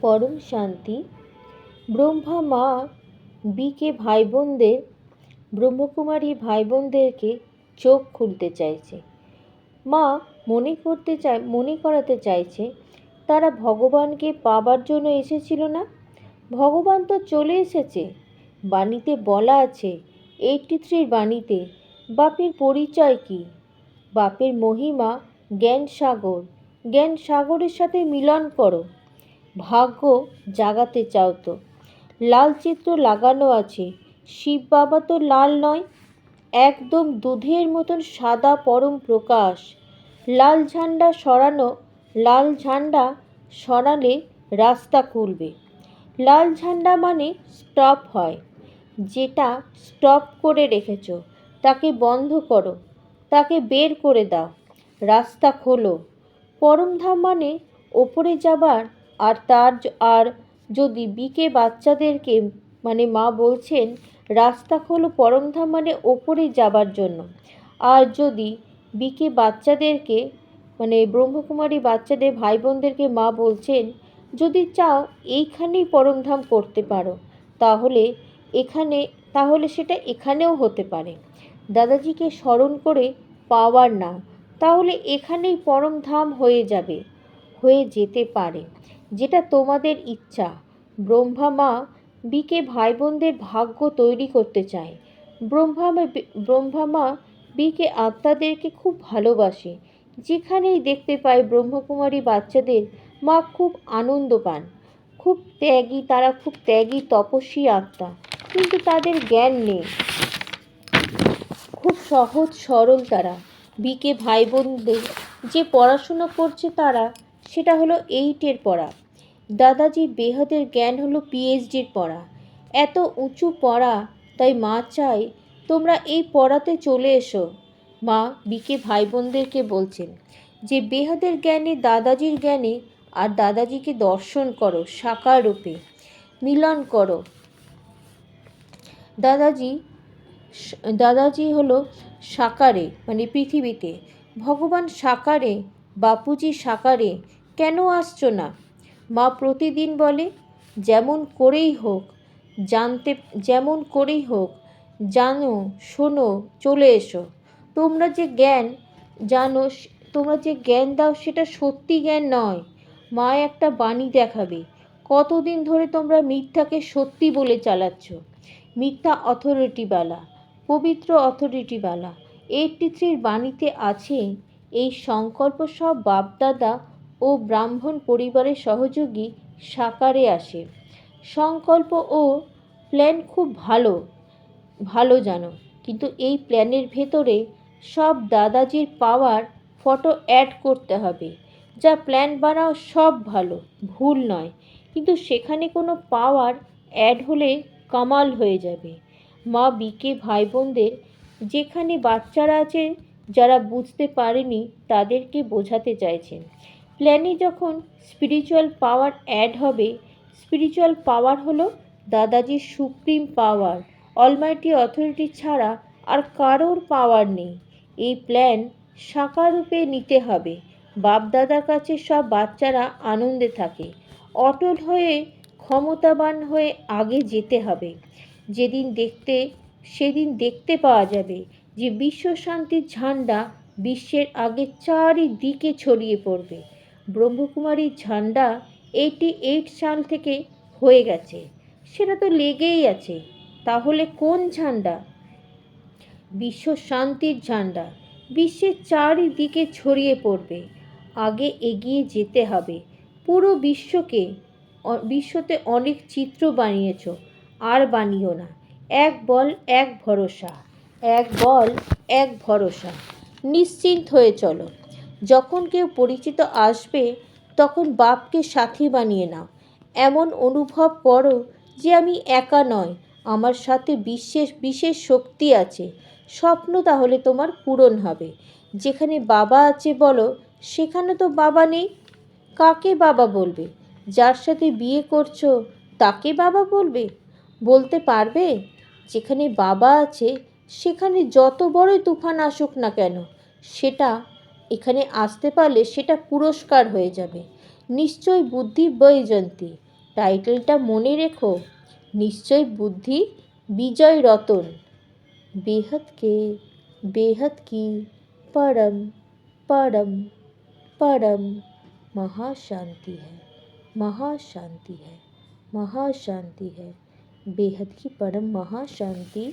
পরম শান্তি। ব্রহ্মা মা বিকে ভাই বোনদের ব্রহ্মকুমারী ভাই বোনদেরকে চোখ খুলতে চাইছে। মা মনে করতে চায়, মনে করাতে চাইছে, তারা ভগবানকে পাবার জন্য এসেছিল না? ভগবান তো চলে এসেছে। বাণীতে বলা আছে, এইটটি থ্রির বাণীতে, বাপের পরিচয় কী? বাপের মহিমা জ্ঞান সাগর জ্ঞান সাগরের সাথে মিলন করো। ভাগ্য জাগাতে চাও তো। লাল চিত্র লাগানো আছে। শিব বাবা তো লাল নয়, একদম দুধের মতন সাদা পরম প্রকাশ। লাল ঝান্ডা সরানো, লাল ঝান্ডা সরালে রাস্তা খুলবে। লাল ঝান্ডা মানে স্টপ হয়। যেটা স্টপ করে রেখেছ, তাকে বন্ধ করো, তাকে বের করে দাও, রাস্তা খোলো। পরমধাম মানে ওপরে যাবার আর তার আর যদি বিকে বাচ্চাদেরকে মানে মা বলছেন, রাস্তা খোলো পরমধাম মানে ওপরে যাবার জন্য। আর যদি বিকে বাচ্চাদেরকে মানে ব্রহ্মকুমারী বাচ্চাদের ভাই বোনদেরকে মা বলছেন, যদি চাও এইখানেই পরমধাম করতে পারো, তাহলে এখানে, তাহলে সেটা এখানেও হতে পারে। দাদাজিকে স্মরণ করে পাওয়ার নাও, তাহলে এখানেই পরমধাম হয়ে যাবে, হয়ে যেতে পারে। যেটা তোমাদের ইচ্ছা। ব্রহ্মা মা বিকে ভাই বোনদের ভাগ্য তৈরি করতে চায়। ব্রহ্মা ব্রহ্মা মা বিকে আত্মাদেরকে খুব ভালোবাসে। যেখানেই দেখতে পায় ব্রহ্মকুমারী বাচ্চাদের, মা খুব আনন্দ পান। খুব ত্যাগী, তারা খুব ত্যাগী, তপস্বী আত্মা। কিন্তু তাদের জ্ঞান নেই। খুব সহজ, সরল তারা। বিকে ভাই বোনদের যে পড়াশুনো করছে তারা সেটা হলো এইটের পড়া। দাদাজির বেহাদের জ্ঞান হলো পিএইচডির পড়া। এত উঁচু পড়া, তাই মা চায় তোমরা এই পড়াতে চলে এসো। মা বিকে ভাই বোনদেরকে বলছেন, যে বেহাদের জ্ঞানে দাদাজির জ্ঞানে আর দাদাজিকে দর্শন করো, সাকার রূপে। মিলন করো। দাদাজি দাদাজি হলো সাকারে মানে পৃথিবীতে। ভগবান সাকারে, বাপুজি সাকারে কেন আসছো না? মা প্রতিদিন বলে, যেমন করেই হোক, জানতে, যেমন করেই হোক, জানো, শোনো, চলে এসো। তোমরা যে জ্ঞান জানো তোমরা যে জ্ঞান দাও, সেটা সত্যি জ্ঞান নয়। মা একটা বাণী দেখাবে, কতদিন ধরে তোমরা মিথ্যাকে সত্যি বলে চালাচ্ছ? মিথ্যা অথরিটিওয়ালা পবিত্র অথরিটিওয়ালা এইটটি থ্রির বাণীতে আছে, এই সংকল্প সব বাপদাদা ও ব্রাহ্মণ পরিবারের সহযোগী সাকারে আসে। সংকল্প ও প্ল্যান খুব ভালো ভালো জানো। কিন্তু এই প্ল্যানের ভেতরে সব দাদাজির পাওয়ার ফটো অ্যাড করতে হবে। যা প্ল্যান বানাও সব ভালো, ভুল নয়। কিন্তু সেখানে কোনো পাওয়ার অ্যাড হলে কামাল হয়ে যাবে। মা বিকে ভাই বোনদের যেখানে বাচ্চারা আছে, যারা বুঝতে পারেনি, তাদেরকে বোঝাতে চাইছেন। প্ল্যানে যখন স্পিরিচুয়াল পাওয়ার অ্যাড হবে স্পিরিচুয়াল পাওয়ার হলো দাদাজির সুপ্রিম পাওয়ার অলমাইটি অথরিটি ছাড়া আর কারোর পাওয়ার নেই। এই প্ল্যান সাকার রূপে নিতে হবে। বাপদাদার কাছে সব বাচ্চারা আনন্দে থাকে। অটল হয়ে, ক্ষমতাবান হয়ে আগে যেতে হবে। যেদিন দেখতে, সেদিন দেখতে পাওয়া যাবে যে বিশ্ব শান্তির ঝান্ডা বিশ্বের আগে চারিদিকে ছড়িয়ে পড়বে। ব্রহ্মকুমারীর ঝান্ডা এইটি এইট সাল থেকে হয়ে গেছে। সেটা তো লেগেই আছে। তাহলে কোন ঝান্ডা? বিশ্ব শান্তির ঝান্ডা। বিশ্বের চারিদিকে ছড়িয়ে পড়বে। আগে এগিয়ে যেতে হবে। পুরো বিশ্বকে বিশ্বতে অনেক চিত্র বানিয়েছ। আর বানিও না। এক বল, এক ভরসা। এক বল, এক ভরসা। নিশ্চিন্ত হয়ে চলো। যখন কেউ পরিচিত আসবে, তখন বাপকে সাথী বানিয়ে নাও। এমন অনুভব করো যে আমি একা নয়, আমার সাথে বিশেষ বিশেষ শক্তি আছে। স্বপ্ন তাহলে তোমার পূরণ হবে। যেখানে বাবা আছে বলো, সেখানে তো বাবা নেই। কাকে বাবা বলবে? যার সাথে বিয়ে করছ, তাকে বাবা বলবে? বলতে পারবে? যেখানে বাবা আছে, সেখানে যত বড়ই তুফান আসুক না কেন, সেটা এখানে আসতে পারলে সেটা পুরস্কার হয়ে যাবে নিশ্চয় বুদ্ধি বৈজন্তী টাইটেলটা মনে রেখো নিশ্চয় বুদ্ধি বিজয় রতন बेहद के बेहद की परम परम परम महाशांति है महाशांति है महाशांति है बेहद की परम महाशांति